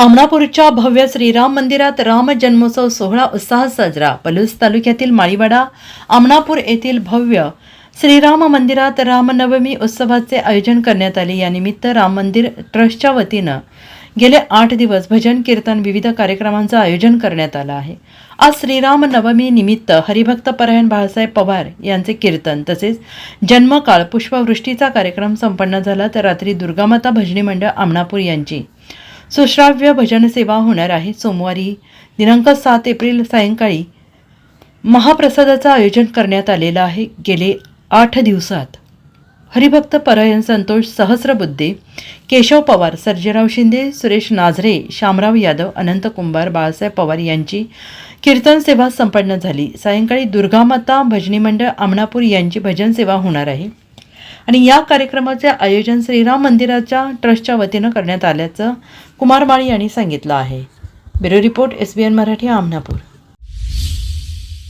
अमरापूरच्या भव्य श्रीराम मंदिरात राम जन्मोत्सव सोहळा उत्साहात साजरा. पलूस तालुक्यातील माळीवाडा अमरापूर येथील भव्य श्रीराम मंदिरात रामनवमी उत्सवाचे आयोजन करण्यात आले. यानिमित्त राम मंदिर ट्रस्टच्या वतीनं गेले आठ दिवस भजन कीर्तन विविध कार्यक्रमांचं आयोजन करण्यात आलं आहे. आज श्रीराम नवमी निमित्त हरिभक्त परायण बाळासाहेब पवार यांचे कीर्तन तसेच जन्मकाळ पुष्पवृष्टीचा कार्यक्रम संपन्न झाला तर रात्री दुर्गामाता भजनी मंडळ आमणापूर यांची सुश्राव्य भजन सेवा होणार आहे सोमवारी दिनांक सात एप्रिल सायंकाळी. महाप्रसादाचं आयोजन करण्यात आलेलं आहे गेले आठ दिवसात. हरिभक्त परायण संतोष सहस्रबुद्धे केशव पवार सर्जेराव शिंदे सुरेश नाझरे शामराव यादव अनंत कुंभार बाळासाहेब पवार यांची कीर्तन सेवा संपन्न झाली. सायंकाळी दुर्गामाता भजनी मंडळ आमणापूर यांची भजन सेवा होणार आहे. आणि या कार्यक्रमाचे आयोजन श्रीराम मंदिराच्या ट्रस्टच्या वतीनं करण्यात आल्याचं कुमार माळी यांनी सांगितलं आहे. Bureau report S B N Marathi Amnapur.